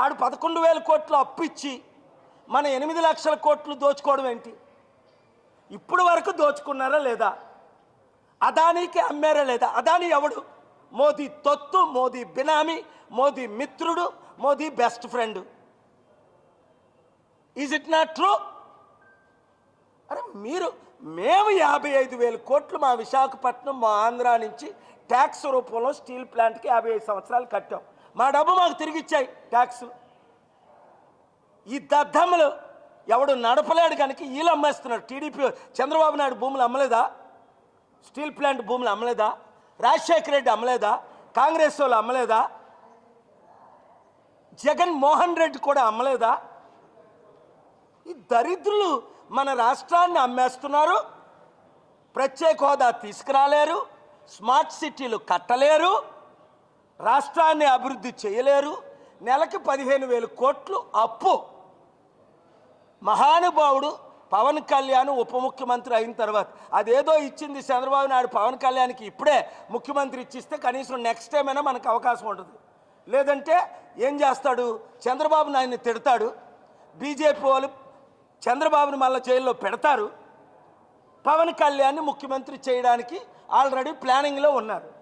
ఆడు పదకొండు వేల కోట్లు అప్పు ఇచ్చి మన ఎనిమిది లక్షల కోట్లు దోచుకోవడం ఏంటి? ఇప్పుడు వరకు దోచుకున్నారా లేదా? అదానీకి అమ్మారా లేదా? అదానీ ఎవడు? మోదీ తొత్తు మోదీ బినామీ మోదీ మిత్రుడు Modi best friend. Is it not true అరే మీరు మేము యాభై ఐదు వేల కోట్లు మా విశాఖపట్నం మా ఆంధ్ర నుంచి ట్యాక్స్ రూపంలో స్టీల్ ప్లాంట్కి యాభై ఐదు సంవత్సరాలు కట్టాం. మా డబ్బు మాకు తిరిగి ఇచ్చాయి ట్యాక్స్ ఈ దద్దమ్మలు ఎవడు నడపలేడు కనుక వీళ్ళు అమ్మేస్తున్నారు. టీడీపీ చంద్రబాబు నాయుడు భూములు అమ్మలేదా? స్టీల్ ప్లాంట్ భూములు అమ్మలేదా? రాజశేఖర రెడ్డి అమ్మలేదా? కాంగ్రెస్ వాళ్ళు అమ్మలేదా? జగన్ మోహన్ రెడ్డి కూడా అమ్మలేదా? ఈ దరిద్రులు మన రాష్ట్రాన్ని అమ్మేస్తున్నారు. ప్రత్యేక హోదా తీసుకురాలేరు. స్మార్ట్ సిటీలు కట్టలేరు. రాష్ట్రాన్ని అభివృద్ధి చేయలేరు. నెలకి పదిహేను వేల కోట్లు అప్పు. మహానుభావుడు పవన్ కళ్యాణ్ ఉప ముఖ్యమంత్రి అయిన తర్వాత అదేదో ఇచ్చింది చంద్రబాబు నాయుడు పవన్ కళ్యాణ్కి ఇప్పుడే ముఖ్యమంత్రి ఇచ్చిస్తే కనీసం నెక్స్ట్ టైం అయినా మనకు అవకాశం ఉంటుంది. లేదంటే ఏం చేస్తాడు? చంద్రబాబు నాయుడిని తిడతాడు. బీజేపీ వాళ్ళు చంద్రబాబుని మళ్ళీ జైల్లో పెడతారు. పవన్ కళ్యాణ్ని ముఖ్యమంత్రి చేయడానికి ఆల్రెడీ ప్లానింగ్లో ఉన్నారు.